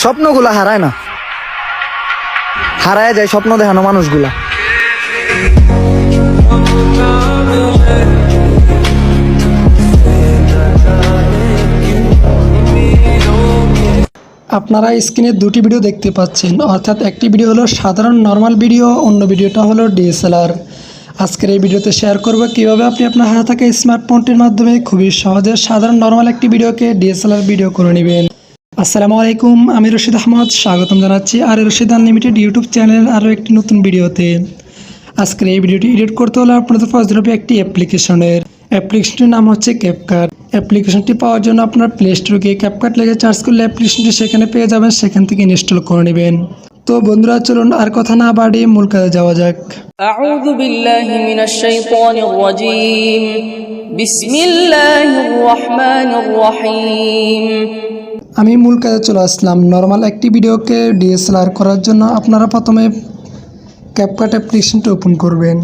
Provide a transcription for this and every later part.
স্বপ্নগুলা হারায় না। হারায় যায় স্বপ্ন দেখানো মানুষগুলা। আপনারা স্ক্রিনে দুটি ভিডিও দেখতে পাচ্ছেন, অর্থাৎ একটি ভিডিও হলো সাধারণ নর্মাল ভিডিও, অন্য ভিডিওটা হলো ডিএসএলআর। আজকের এই ভিডিওতে শেয়ার করব কীভাবে আপনি আপনার হাতে থাকা স্মার্টফোনটির মাধ্যমে খুবই সহজে সাধারণ নর্মাল একটি ভিডিওকে ডিএসএলআর ভিডিও করে নেবেন। আসসালামু আলাইকুম, আমি রশিদ আহমদ, স্বাগতম জানাচ্ছি আর রশিদ আনলিমিটেড ইউটিউব চ্যানেলের আরও একটি নতুন ভিডিওতে। আজকের এই ভিডিওটি এডিট করতে হলে আপনাদের ফার্স্ট হবে একটি অ্যাপ্লিকেশনের। অ্যাপ্লিকেশনটির নাম হচ্ছে ক্যাপকার্ট অ্যাপ্লিকেশনটি পাওয়ার জন্য আপনার প্লে স্টোরে গিয়ে ক্যাপকার্ট লেগে চার্জ করলে অ্যাপ্লিকেশনটি সেখানে পেয়ে যাবেন, সেখান থেকে ইনস্টল করে নেবেন। তো বন্ধুরা, চলুন আর কথা না বাড়িয়ে মূল কাজে যাওয়া যাক। আউযু বিল্লাহি মিনাশ শাইতানির আমি মূল কাজে চলে আসলাম। নর্মাল একটি ভিডিওকে ডিএসএলআর করার জন্য আপনারা প্রথমে ক্যাপকাট অ্যাপ্লিকেশনটি ওপেন করবেন।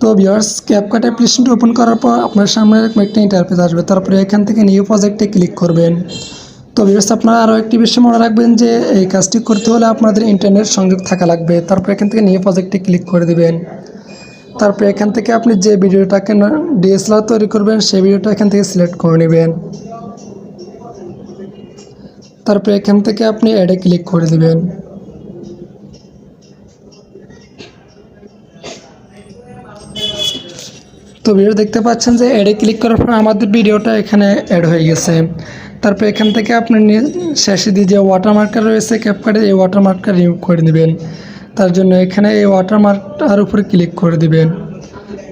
তো ভিউয়ার্স ক্যাপকাট অ্যাপ্লিকেশনটি ওপেন করার পর আপনার সামনে এরকম একটা ইন্টারফেস আসবে। তারপরে এখান থেকে নিউ প্রজেক্টে ক্লিক করবেন। তো ভিউয়ার্স, আপনারা আরও একটি বিষয় মনে রাখবেন যে, এই কাজটি করতে হলে আপনাদের ইন্টারনেট সংযোগ থাকা লাগবে। তারপর এখান থেকে নিউ প্রজেক্টে ক্লিক করে দেবেন। তারপরে এখান থেকে আপনি যে ভিডিওটাকে ডিএসএলআর তৈরি করবেন, সেই ভিডিওটা এখান থেকে সিলেক্ট করে নেবেন। তারপরে এখান থেকে আপনি অ্যাডে ক্লিক করে দেবেন। তো ভিডিও দেখতে পাচ্ছেন যে অ্যাডে ক্লিক করার পর আমাদের ভিডিওটা এখানে অ্যাড হয়ে গেছে। তারপর এখান থেকে আপনি শেষে দিয়ে যে ওয়াটারমার্কার রয়েছে ক্যাপকার্ডে এই ওয়াটারমার্কটা রিমুভ করে নেবেন তার জন্য এখানে এই ওয়াটারমার্কটার উপরে ক্লিক করে দিবেন।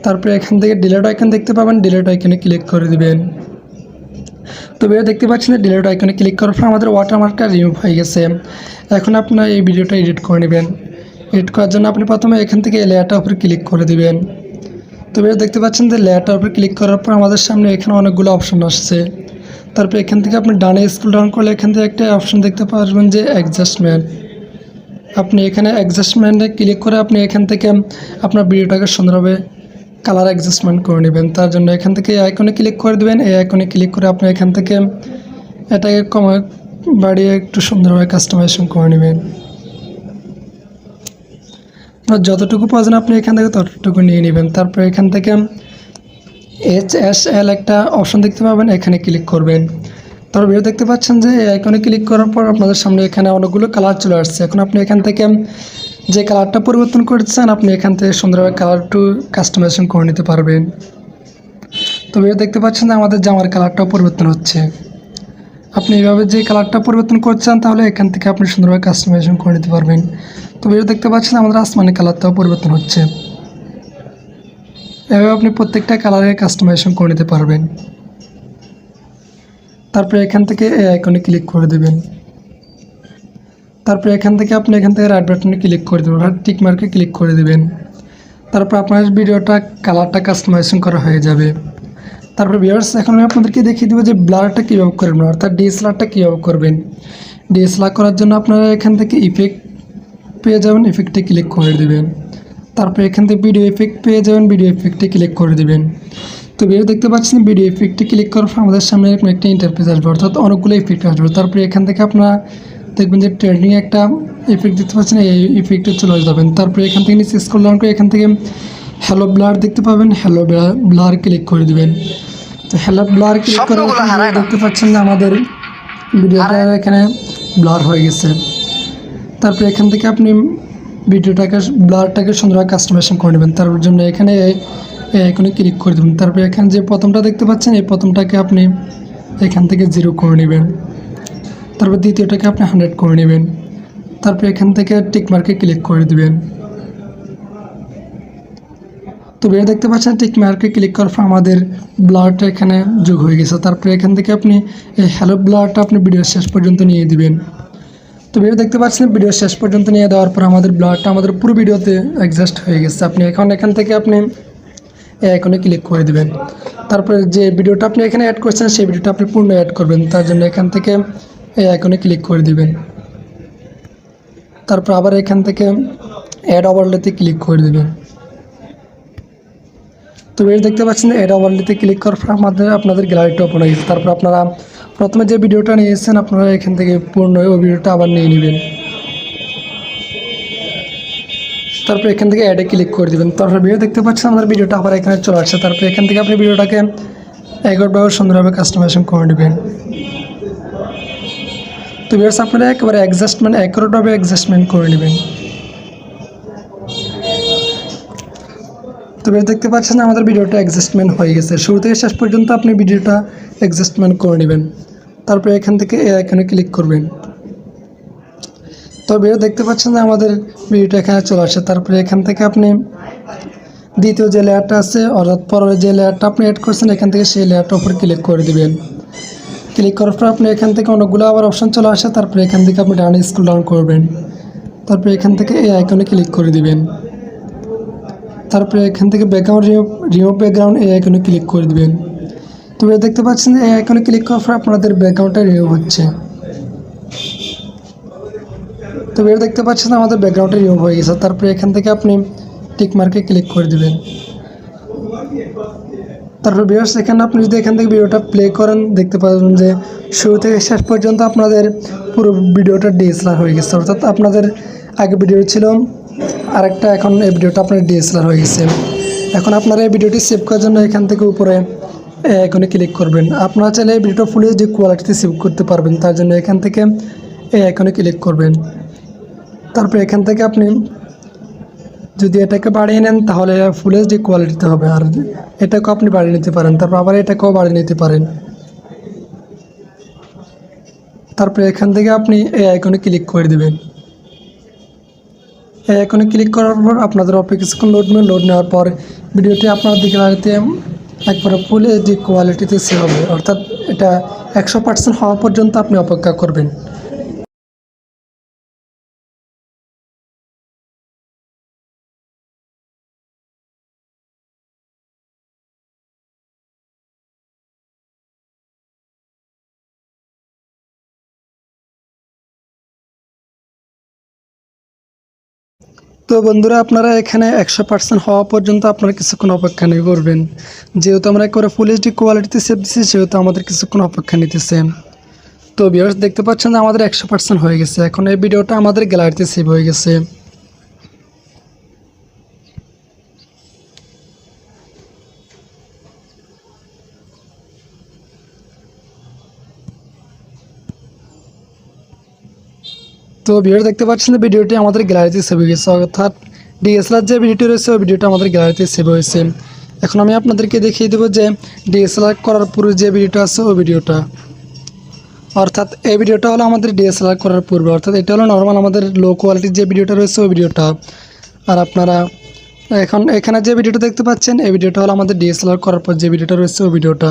তারপরে এখান থেকে ডিলেট আইকন দেখতে পাবেন ডিলেট আইকনে ক্লিক করে দিবেন। তো ভিডিও দেখতে পাচ্ছেন যে ডিলেট আইকনে ক্লিক করার পর আমাদের ওয়াটারমার্কটা রিমুভ হয়ে গেছে। এখন আপনার এই ভিডিওটা এডিট করে নেবেন। এডিট করার জন্য আপনি প্রথমে এখান থেকে এই লেয়ারটার উপরে ক্লিক করে দিবেন। তো ভিডিও দেখতে পাচ্ছেন যে লেয়ারটার উপরে ক্লিক করার পর আমাদের সামনে এখানে অনেকগুলো অপশন আসছে। তারপর এখান থেকে আপনি ডানে স্ক্রল ডাউন করলে এখান থেকে একটা অপশন দেখতে পারবেন যে অ্যাডজাস্টমেন্ট আপনি এখানে অ্যাডজাস্টমেন্টে ক্লিক করে আপনি এখান থেকে, আপনার ভিডিওটাকে সুন্দরভাবে কালার অ্যাডজাস্টমেন্ট করে নেবেন। তার জন্য এখান থেকে আইকনে ক্লিক করে দেবেন। এই আইকনে ক্লিক করে আপনি এখান থেকে এটাকে কমে, বাড়িয়ে একটু সুন্দরভাবে কাস্টমাইজেশন করে নেবেন। আর যতটুকু প্রয়োজন আপনি এখান থেকে ততটুকু নিয়ে নেবেন। তারপর এখান থেকে এইচ এস এল একটা অপশন দেখতে পাবেন। এখানে ক্লিক করবেন। তারপর ভিডিও দেখতে পাচ্ছেন যে আইকনে ক্লিক করার পর আপনাদের সামনে এখানে অনেকগুলো কালার চলে আসছে। এখন আপনি এখান থেকে যে কালারটা পরিবর্তন করতে চান আপনি এখান থেকে সুন্দরভাবে কালার টু কাস্টমাইজেশন করে নিতে পারবেন। তো ভিডিও দেখতে পাচ্ছেন যে আমাদের জামার কালারটাও পরিবর্তন হচ্ছে। আপনি এইভাবে যে কালারটা পরিবর্তন করতে চান তাহলে এখান থেকে আপনি সুন্দরভাবে কাস্টমাইজেশন করে নিতে পারবেন। তো ভিডিও দেখতে পাচ্ছেন আমাদের আসমানি কালারটাও পরিবর্তন হচ্ছে। এভাবে আপনি প্রত্যেকটা কালারের কাস্টমাইজেশন করে নিতে পারবেন। তারপরে এখান থেকে এই আইকনে ক্লিক করে দেবেন। তারপরে এখান থেকে আপনি এখান থেকে রাইট বাটনে ক্লিক করে দেবেন অর্থাৎ টিক মার্কে ক্লিক করে দেবেন। তারপর আপনার ভিডিওটা কালারটা কাস্টমাইজেশন করা হয়ে যাবে। তারপর ভিউয়ার্স এখন আমি আপনাদেরকে দেখিয়ে দেবো যে ব্লারটা কীভাবে করবেন অর্থাৎ ডিএসএলআরটা কীভাবে করবেন। ডিএসএলআর করার জন্য আপনারা এখান থেকে ইফেক্ট পেয়ে যাবেন ইফেক্টে ক্লিক করে দেবেন। তারপর এখান থেকে ভিডিও ইফেক্ট পেয়ে যাবেন ভিডিও ইফেক্টে ক্লিক করে দেবেন। তো ভিডিও দেখতে পাচ্ছেন ভিডিও ইফেক্টে ক্লিক করার পর আমাদের সামনে এরকম একটা ইন্টারফেস আসবে। অর্থাৎ অনেকগুলো ইফেক্ট আসবে। তারপরে এখান থেকে আপনারা দেখবেন যে ট্রেন্ডিং একটা ইফেক্ট দেখতে পাচ্ছেন এই ইফেক্টে চলে যাবেন তারপরে এখান থেকে নিচে স্ক্রল ডাউন করে এখান থেকে হ্যালো ব্লার দেখতে পাবেন। হ্যালো ব্লার ক্লিক করে দিবেন। তো হ্যালো ব্লার ক্লিক না। দেখতে পাচ্ছেন যে আমাদের ভিডিওটা এখানে ব্লার হয়ে গেছে। তারপরে এখান থেকে আপনি ভিডিওটাকে ব্লারটাকে সুন্দরভাবে কাস্টমাইজেশন করে নেবেন। তার জন্য এখানে এই- আইকনে ক্লিক করে দেবেন তারপরে এখানে যে প্রথমটা দেখতে পাচ্ছেন, এই প্রথমটাকে আপনি এখান থেকে জিরো করে নেবেন। তারপর দ্বিতীয়টাকে আপনি হান্ড্রেড করে নেবেন। তারপর এখান থেকে টিকমার্কে ক্লিক করে দেবেন। তো দেখতে পাচ্ছেন টিক মার্কে ক্লিক করার পর আমাদের ব্লারটা এখানে যোগ হয়ে গেছে। তারপরে এখান থেকে আপনি এই হ্যালো ব্লারটা আপনি ভিডিও শেষ পর্যন্ত নিয়ে দিবেন। তো ভিডিও দেখতে পাচ্ছেন ভিডিও শেষ পর্যন্ত নিয়ে দেওয়ার পর আমাদের ব্লারটা আমাদের পুরো ভিডিওতে অ্যাডজাস্ট হয়ে গেছে। আপনি এখন এখান থেকে আপনি এই আইকনে ক্লিক করে দিবেন। তারপরে যে ভিডিওটা আপনি এখানে অ্যাড করছেন, সেই ভিডিওটা আপনি পূর্ণ অ্যাড করবেন। তার জন্য এখান থেকে এই আইকনে ক্লিক করে দিবেন। তারপর আবার এখান থেকে অ্যাড ওভারলেতে ক্লিক করে দিবেন। তো ভিডিও দেখতে পাচ্ছেন অ্যাড ওভারলেতে ক্লিক করার আমাদের, আপনাদের গ্যালারিটা ওপেন হয়ে গেছে। তারপর আপনারা প্রথমে যে ভিডিওটা নিয়েছেন, আপনারা এখান থেকে পূর্ণ ওই ভিডিওটা আবার নিয়ে নেবেন। তারপর এখান থেকে অ্যাডে ক্লিক করে দিবেন। তারপর ভিডিও দেখতে পাচ্ছেন, আমাদের ভিডিওটা আবার এখানে চলে আসছে। তারপর এখান থেকে আপনি ভিডিওটাকে এগারোভাবে সুন্দরভাবে কাস্টমাইজেশন করে নেবেন। তো ভিউয়ার্স আপনারা একেবারে অ্যাডজাস্টমেন্ট অ্যাকুরেটভাবে অ্যাডজাস্টমেন্ট করে নেবেন। তো ভিউয়ার্স দেখতে পাচ্ছেন, আমাদের ভিডিওটা অ্যাডজাস্টমেন্ট হয়ে গেছে। শুরু থেকে শেষ পর্যন্ত আপনি ভিডিওটা অ্যাডজাস্টমেন্ট করে নেবেন। তারপরে এখান থেকে এ আইকনে ক্লিক করবেন। তো ভিডিও দেখতে পাচ্ছেন যে আমাদের ভিডিওটা এখানে চলে আসে। তারপরে এখান থেকে আপনি দ্বিতীয় যে লেয়ারটা আছে, অর্থাৎ পরের যে লেয়ারটা আপনি অ্যাড করছেন, এখান থেকে সেই লেয়ারটার উপর ক্লিক করে দিবেন। ক্লিক করার পর আপনি এখান থেকে অনেকগুলো আবার অপশন চলে আসে, তারপরে এখান থেকে আপনি ডান স্কুল ডাউন করবেন। তারপরে এখান থেকে এই আইকনে ক্লিক করে দিবেন। তারপরে এখান থেকে ব্যাকগ্রাউন্ড রিমুভ ব্যাকগ্রাউন্ড এই আইকনে ক্লিক করে দিবেন। তো এবার দেখতে পাচ্ছেন এই আইকনে ক্লিক করার পর আপনাদের ব্যাকগ্রাউন্ডটা রিমুভ হচ্ছে। তো এবার দেখতে পাচ্ছেন আমাদের ব্যাকগ্রাউন্ডটা রিমুভ হয়ে গেছে। তারপরে এখান থেকে আপনি টিক মার্কে ক্লিক করে দেবেন। তারপর ভিউয়ার্স এখানে আপনি যদি এখান থেকে ভিডিওটা প্লে করেন, দেখতে পাবেন যে শুরু থেকে শেষ পর্যন্ত আপনাদের পুরো ভিডিওটা ডিএসএলআর হয়ে গেছে। অর্থাৎ আপনাদের আগে ভিডিও ছিল, আরেকটা এখন এই ভিডিওটা আপনার ডিএসএলআর হয়ে গেছে। এখন আপনারা এই ভিডিওটি সেভ করার জন্য এখান থেকে উপরে এখানে ক্লিক করবেন। আপনারা চাইলে এই ভিডিওটা ফুল এইচডি কোয়ালিটিতে সেভ করতে পারবেন। তার জন্য এখান থেকে আইকনে ক্লিক করবেন। তারপর এখান থেকে আপনি যদি এটাকে বাড়িয়ে নেন, তাহলে ফুল এইচডি কোয়ালিটিতে হবে। আর এটাকেও আপনি বাড়িয়ে নিতে পারেন। তারপর আবার এটাকেও বাড়িয়ে নিতে পারেন। তারপরে এখান থেকে আপনি এই আইকনে ক্লিক করে দেবেন। এই আইকনে ক্লিক করার পর আপনাদের অপে লোড নেবেন লোড নেওয়ার পর ভিডিওটি আপনার দিকে গাড়িতে একবারে ফুল এইচডি কোয়ালিটিতে সেভ হবে। অর্থাৎ এটা একশো পার্সেন্ট হওয়া পর্যন্ত আপনি অপেক্ষা করবেন। তো বন্ধুরা, আপনারা এখানে একশো পার্সেন্ট হওয়া পর্যন্ত আপনারা কিছুক্ষণ অপেক্ষা নিয়ে করবেন। যেহেতু আমরা একবারে ফুল এইচডি কোয়ালিটিতে সেভ দিচ্ছি সেহেতু আমাদের কিছুক্ষণ অপেক্ষা নিতেছে। তো ভিউয়ার্স দেখতে পাচ্ছেন যে আমাদের একশো পার্সেন্ট হয়ে গেছে। এখন এই ভিডিওটা আমাদের গ্যালারিতে সেভ হয়ে গেছে। তো ভিডিও দেখতে পাচ্ছেন ভিডিওটি আমাদের গ্যালারিতে সেভ হয়ে গেছে, অর্থাৎ ডিএসএলআর যে ভিডিওটি রয়েছে, ওই ভিডিওটা আমাদের গ্যালারিতে সেভ হয়েছে। এখন আমি আপনাদেরকে দেখিয়ে দেবো যে ডিএসএলআর করার পূর্বে যে ভিডিওটা আছে, ওই ভিডিওটা। অর্থাৎ এই ভিডিওটা হলো আমাদের ডিএসএলআর করার পূর্বে, অর্থাৎ এটা হলো নর্মাল আমাদের লো কোয়ালিটির যে ভিডিওটা রয়েছে, ওই ভিডিওটা। আর আপনারা এখন এখানে যে ভিডিওটা দেখতে পাচ্ছেন, এই ভিডিওটা হলো আমাদের ডিএসএলআর করার পর যে ভিডিওটা রয়েছে, ওই ভিডিওটা।